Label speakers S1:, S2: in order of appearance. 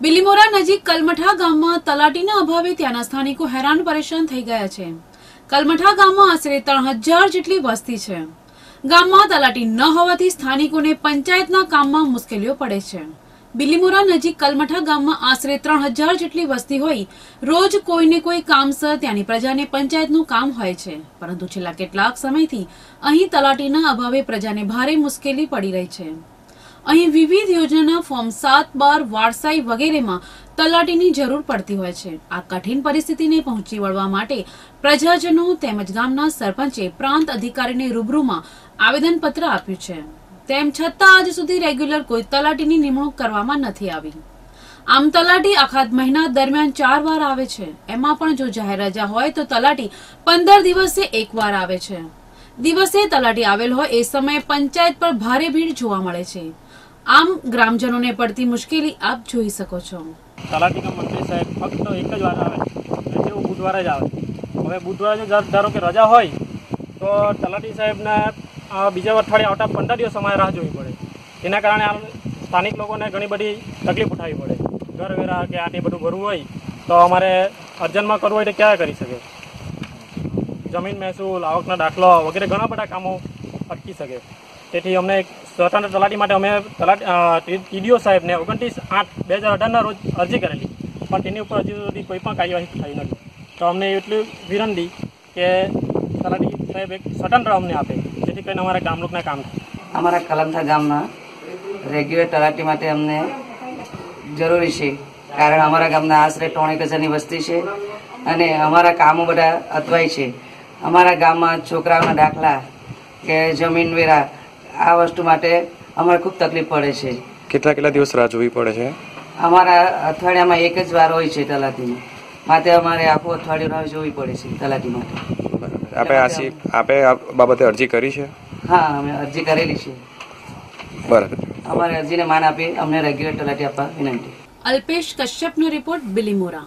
S1: બિલીમોરા નજીક કલમઠા ગામમાં તલાટીના અભાવે ત્યાંના સ્થાનિકો હેરાન પરેશાન થઈ ગયા છે. કલમઠા ગામમાં આશરે ત્રણ હજાર જેટલી વસ્તી છે. ગામમાં તલાટી ન હોવાથી સ્થાનિકોને પંચાયતના કામમાં મુશ્કેલીઓ પડે છે. બિલીમોરા નજીક કલમઠા ગામમાં આશરે ત્રણ હજાર જેટલી વસ્તી હોય, રોજ કોઈને કોઈ કામસર ત્યાંની પ્રજાને પંચાયતનું કામ હોય છે. પરંતુ છેલ્લા કેટલાક સમયથી અહીં તલાટીના અભાવે પ્રજાને ભારે મુશ્કેલી પડી રહી છે. અહીં વિવિધ યોજનાના ફોર્મ સાત, બાર, વારસાઈ વગેરેમાં તલાટીની જરૂર પડતી હોય છે. આ કઠિન પરિસ્થિતિને પહોંચી વળવા માટે પ્રજાજનો તેમજ ગામના સરપંચે પ્રાંત અધિકારીને રૂબરૂમાં આવેદનપત્ર આપ્યું છે. તેમ છતાં આજ સુધી રેગ્યુલર કોઈ તલાટીની નિમણૂક કરવામાં નથી આવી. આમ તલાટી આખા મહિના દરમિયાન ચાર વાર આવે છે. એમાં પણ જો જાહેર રજા હોય તો તલાટી પંદર દિવસે એક વાર આવે છે. દિવસે તલાટી આવેલ હોય એ સમયે પંચાયત પર ભારે ભીડ જોવા મળે છે. આમ ગ્રામજનોને પડતી મુશ્કેલી આપ જોઈ શકો છો.
S2: તલાટીના મંત્રી સાહેબ ફક્ત એક જ વાર આવે એટલે તેઓ બુધવારે જ આવે. હવે બુધવારે જો ધારો- કે રજા હોય, તો તલાટી સાહેબને બીજા અઠવાડિયે આવતા પંદર દિવસ અમારે રાહ જોવી પડે. એના કારણે સ્થાનિક લોકોને ઘણી બધી તકલીફ ઉઠાવવી પડે. ઘર વેરા કે આ બધું ભરવું હોય, તો અમારે અર્જન્ટમાં કરવું હોય તો ક્યાં કરી શકે? જમીન મહેસૂલ, આવકના દાખલો વગેરે ઘણા બધા કામો અટકી શકે. તેથી અમને એક સ્વતંત્ર તલાટી માટે અમે તલાટી ટીડીઓ સાહેબને ઓગણત્રીસ આઠ બે હજાર અઢારના રોજ અરજી કરેલી. પણ તેની ઉપર હજુ સુધી કોઈ પણ કાર્યવાહી થઈ નથી. તો અમને એટલી વિનંતી કે તલાટી સાહેબ એક સ્વતંત્ર અમને આપે, જેથી કરીને અમારા ગામલોકના કામ
S3: અમારા કલમથા ગામના રેગ્યુલર તલાટી માટે અમને જરૂરી છે. કારણ અમારા ગામના આશરે ત્રણેક હજારની વસ્તી છે અને અમારા કામો બધા અટવાય છે. અમારા ગામમાં છોકરાઓના દાખલા કે જમીન વેરા આ વસ્તુ માટે અમારે ખૂબ તકલીફ પડે છે.
S4: કેટલા કેટલા દિવસ રાહ જોવી પડે છે?
S3: અમારા અઠવાડિયામાં એક જ વાર હોય છે તલાટીની. માટે અમારે આખું અઠવાડિયું રાહ જોવી પડે છે તલાટી માટે.
S4: આપે આશી આપે આ બાબતે અરજી કરી છે?
S3: હા અમે અરજી કરેલી છે.
S4: બરાબર.
S3: અમારે અરજીને માન આપી અમને રેગ્યુલર તલાટી આપવા વિનંતી.
S1: અલ્પેશ કશ્યપનો રિપોર્ટ બિલીમોરા.